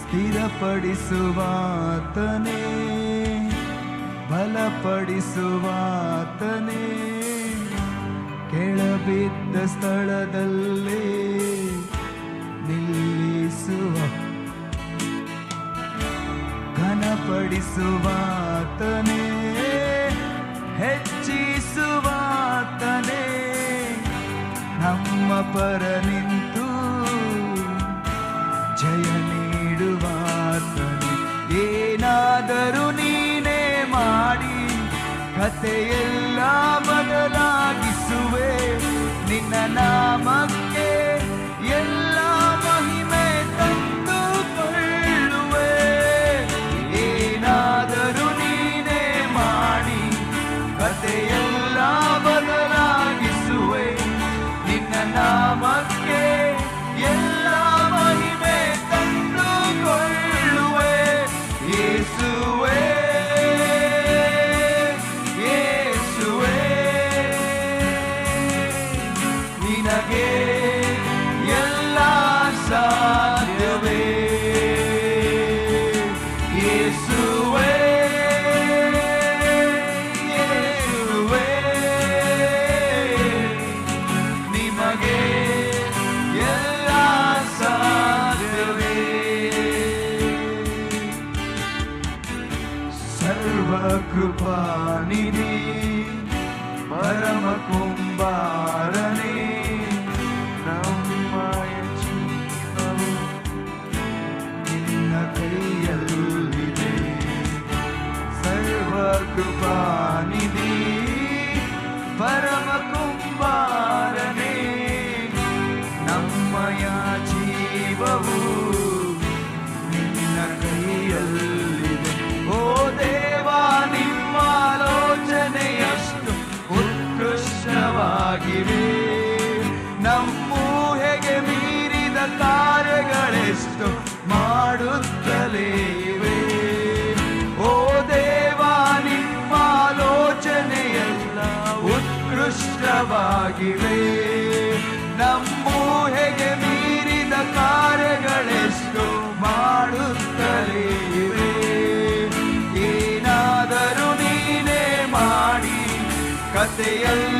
ಸ್ಥಿರಪಡಿಸುವಾತನೇ ಬಲಪಡಿಸುವಾತನೇ. ಕೆಳಬಿದ್ದ ಸ್ಥಳದಲ್ಲೇ ನಿಲ್ಲಿಸುವ ಘನಪಡಿಸುವಾತನೇ ಹೆಚ್ಚಿಸುವಾತನೇ. ನಮ್ಮ ಪರ ನಿಂತು ಕಥೆಯೆಲ್ಲ ಬದಲಾಗಿಸುವೆ ನಿನ್ನ ನಾಮಕ್ಕೆ ನಿಮಗೆ ಎಲ್ಲ ಸಾಧ್ಯವೇ ಸರ್ವಕೃಪಾನಿಧಿ ಪರಮ ಕುಂಬಾರನೇ ನಮ್ಮಯ ಜೀವವು ನಿನ್ನ ಕೈಯಲ್ಲಿದೆ ಸರ್ವಕೃಪಾನಿಧಿ ಪರಮ ಉತ್ಕೃಷ್ಟವಾಗಿವೆ ನಮ್ಮೂಹೆಗೆ ಮೀರಿದ ಕಾರ್ಯಗಳೆಷ್ಟು ಮಾಡುತ್ತಲೇ ಇವೆ. ಏನಾದರೂ ನೀನೇ ಮಾಡಿ ಕಥೆಯೆಲ್ಲ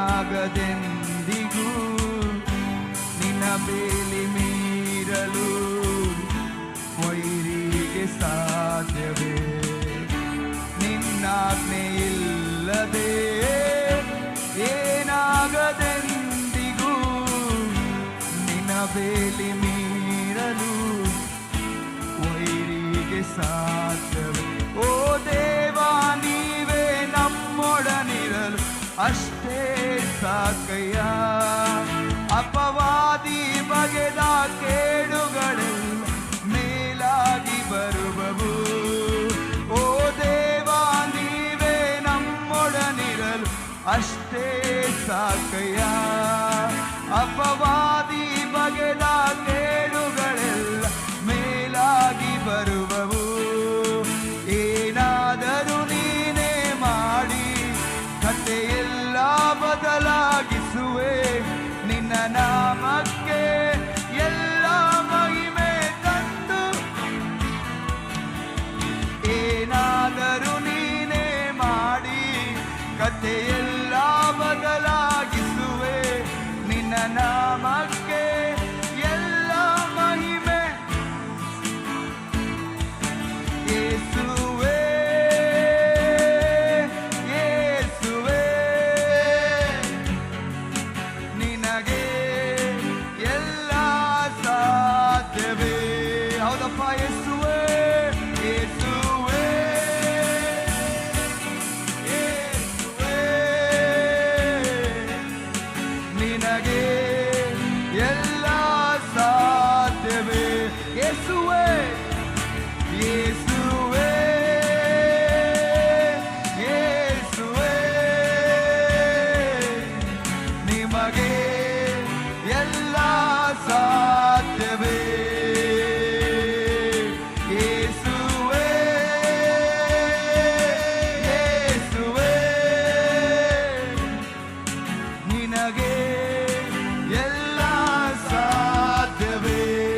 ಏನಾಗದೆಂದಿಗೂ ನಿನ್ನ ಬೇಲಿ ಮೀರಲು ವೈರಿಗೆ ಸಾಧ್ಯವೇ? ನಿನ್ನಾಜ್ಞೆ ಇಲ್ಲದೆ ಏನಾಗದೆಂದಿಗೂ ನಿನ್ನ ಬೇಲಿ ಮೀರಲು ವೈರಿಗೆ ಸಾಧ್ಯವೇ? ಸಾಕಯ್ಯ ಅಪವಾದಿ ಬಗೆದ ಕೇಡುಗಳೆಲ್ಲ ಮೇಲಾಗಿ ಬರುವವು ಓ ದೇವಾ ನೀವೇ ನಮ್ಮೊಡನಿರಲು ಅಷ್ಟೇ ಸಾಕಯ್ಯ ಅಪವಾದಿ ಬಗೆದ te